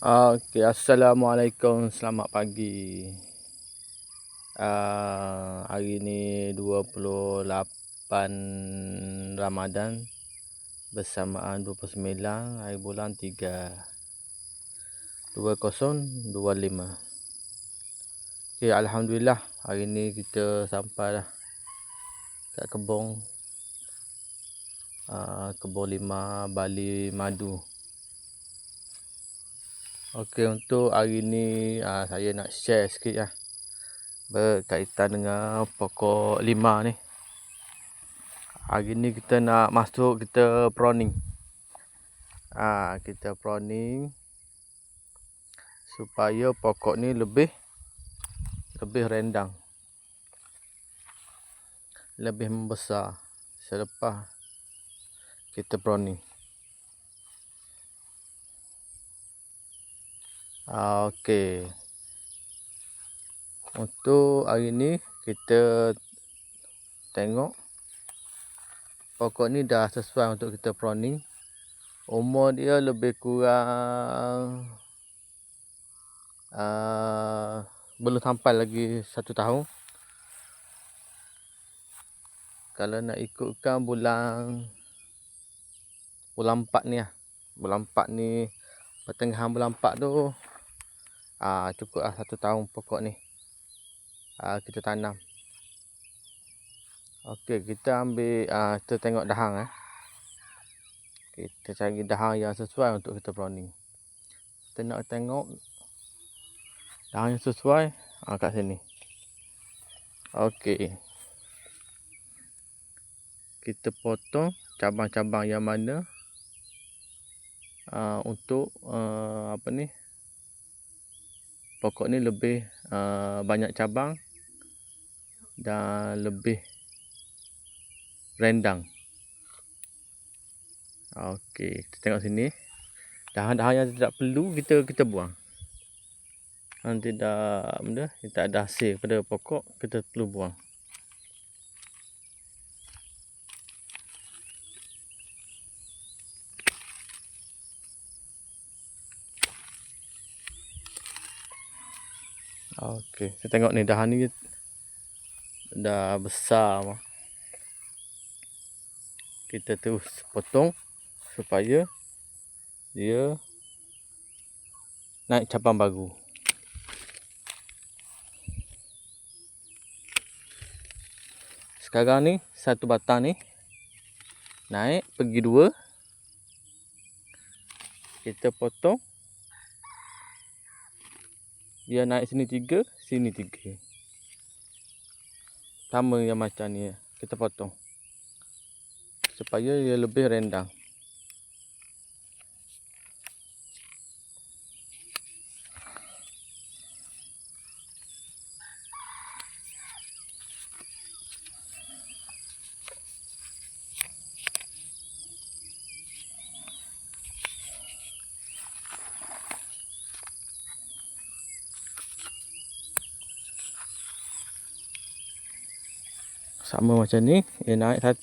Okey, Assalamualaikum, selamat pagi. Uh, hari ni 28 Ramadan bersamaan 29 hari bulan 3 2025. Okey, alhamdulillah hari ni kita sampai dah kat kebun uh, kebun lima Bali Madu. Okey untuk hari ni uh, saya nak share sikit lah berkaitan dengan pokok lima ni. Hari ni kita nak masuk kita proning. Ah kita proning supaya pokok ni lebih lebih rendang. Lebih membesar selepas kita proning. Okey. Untuk hari ni kita tengok pokok ni dah sesuai untuk kita proning. Umur dia lebih kurang uh, belum sampai lagi satu tahun. Kalau nak ikutkan bulan bulan 4 ni lah. Bulan 4 ni pertengahan bulan 4 tu uh, cukup lah satu tahun pokok ni. Uh, kita tanam. Ok kita ambil uh, kita tengok dahang eh. kita cari dahang yang sesuai untuk kita proning kita nak tengok dahang yang sesuai uh, kat sini. Ok kita potong cabang-cabang yang mana uh, untuk uh, apa ni pokok ni lebih uh, banyak cabang dan lebih rendang. Okey, kita tengok sini. Dahan-dahan yang tidak perlu kita kita buang. Nanti dah benda, kita ada hasil pada pokok, kita perlu buang. Okey, kita tengok ni dahan ni dah besar. Kita terus potong supaya dia naik cabang baru. Sekarang ni satu batang ni naik pergi dua. Kita potong dia naik sini tiga, sini tiga. Sama yang macam ni. Kita potong. Supaya dia lebih rendang. Sama macam ni dia naik satu,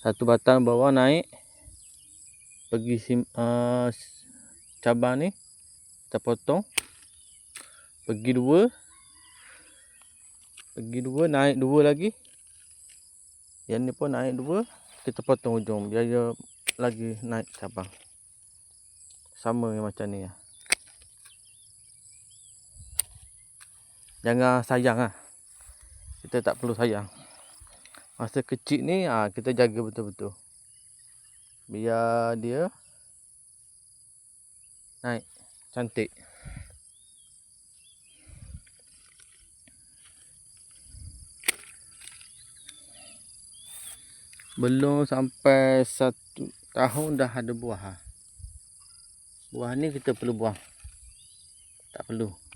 satu batang bawah naik pergi sim, uh, cabang ni kita potong pergi dua pergi dua naik dua lagi. Yang ni pun naik dua kita potong ujung biar dia lagi naik cabang. Sama macam ni lah jangan sayang lah. Kita tak perlu sayang. Masa kecil ni ha, kita jaga betul-betul. Biar dia naik cantik. Belum sampai satu tahun dah ada buah. Buah ni kita perlu buang. Tak perlu.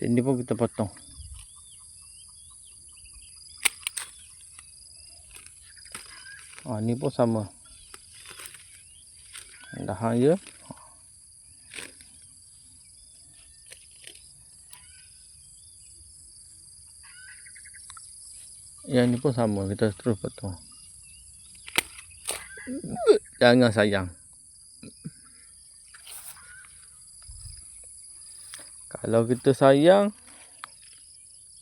Sini pun kita potong. Ah ni pun sama. Dah ya. Yang ni pun sama. Kita terus potong. Jangan sayang. Kalau kita sayang,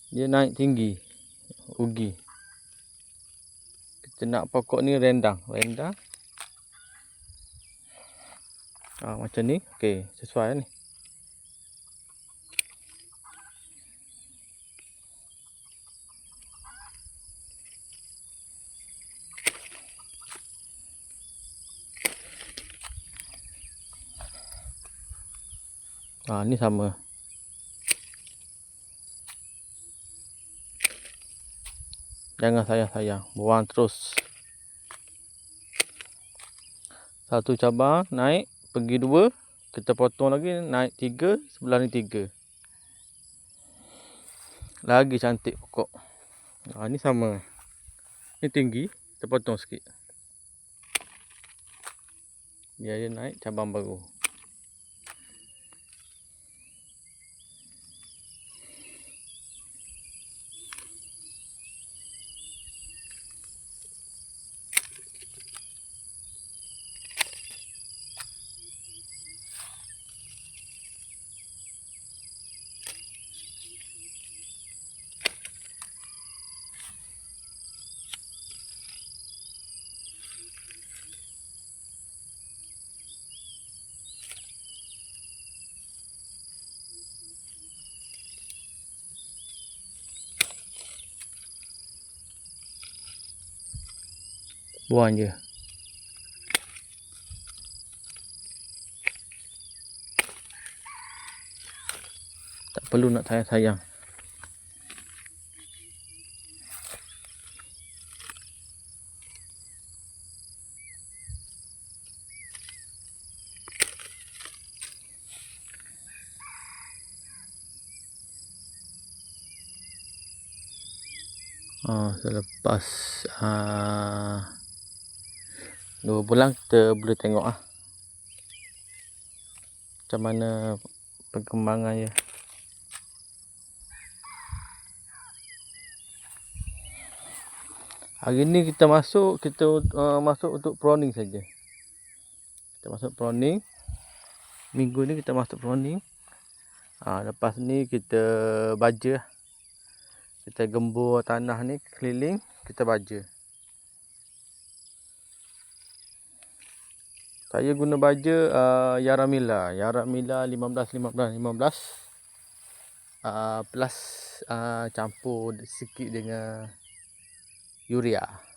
dia naik tinggi. Ugi. Kita nak pokok ni rendang. Rendang. Ha, macam ni. Okey, sesuai ni. Ha, ni sama. Jangan sayang-sayang. Buang terus. Satu cabang naik. Pergi dua. Kita potong lagi. Naik tiga. Sebelah ni tiga. Lagi cantik pokok. Ha, ni sama. Ni tinggi. Kita potong sikit. Biar dia naik cabang baru. Buang je. Tak perlu nak sayang-sayang. Oh, selepas uh, dua bulan kita boleh tengok ah macam mana perkembangannya hari ni kita masuk kita uh, masuk untuk pruning saja. Kita masuk pruning minggu ni kita masuk pruning ha, lepas ni kita baja. Kita gembur tanah ni keliling kita baja saya guna baja uh, Yaramila Yaramila 15 15 15 uh, plus uh, campur sikit dengan urea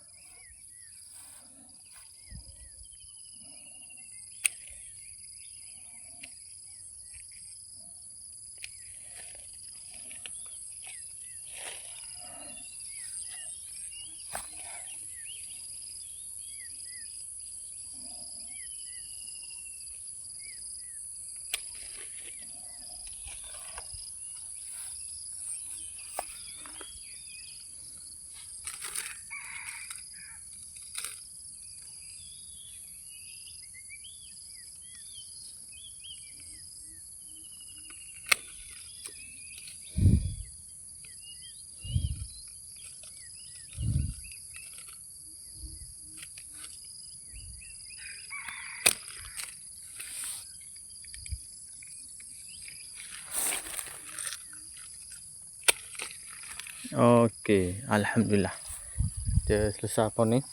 Okey, alhamdulillah. Kita selesai apa ni?